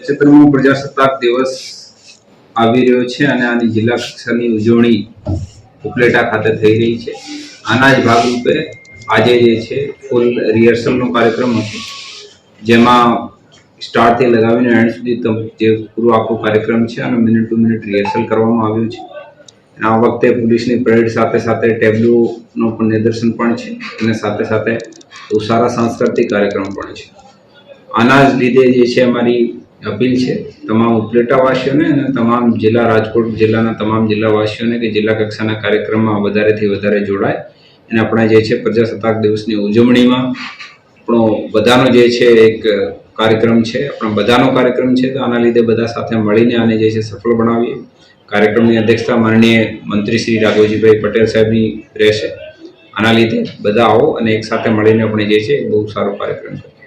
સત્તરમો પ્રજાસત્તાક દિવસ આવી રહ્યો છે અને આની જિલ્લા કક્ષાની ઉજવણી ઉપલેટા ખાતે થઈ રહી છે. આના જ ભાગરૂપે આજે જે છે ફૂલ રિહર્સલનો કાર્યક્રમ હતો. જેમાં સ્ટાર્ટથી લગાવીને એન્ડ સુધી જે પૂરો આખો કાર્યક્રમ છે અને મિનિટ ટુ મિનિટ રિહર્સલ કરવામાં આવ્યું છે. અને આ વખતે પોલીસની પરેડ સાથે સાથે ટેબ્લોનો પણ નિદર્શન પણ છે અને સાથે સાથે બહુ સારા સાંસ્કૃતિક કાર્યક્રમ પણ છે. આના જ લીધે જે છે, અમારી અપીલ છે. તમામ ઉપલેટાવાસીઓને અને તમામ જિલ્લા રાજકોટ જિલ્લાના તમામ જિલ્લાવાસીઓને કે જિલ્લા કક્ષાના કાર્યક્રમમાં વધારેથી વધારે જોડાય. અને આપણા જે છે પ્રજાસત્તાક દિવસની ઉજવણીમાં આપણો બધાનો જે છે એક કાર્યક્રમ છે. આપણા બધાનો કાર્યક્રમ છે. તો આના લીધે બધા સાથે મળીને આને જે છે સફળ બનાવીએ. કાર્યક્રમની અધ્યક્ષતા માનનીય મંત્રી શ્રી રાઘવજીભાઈ પટેલ સાહેબની રહેશે. આના લીધે બધા આવો અને એક સાથે મળીને આપણે જે છે બહુ સારો કાર્યક્રમ કરીએ.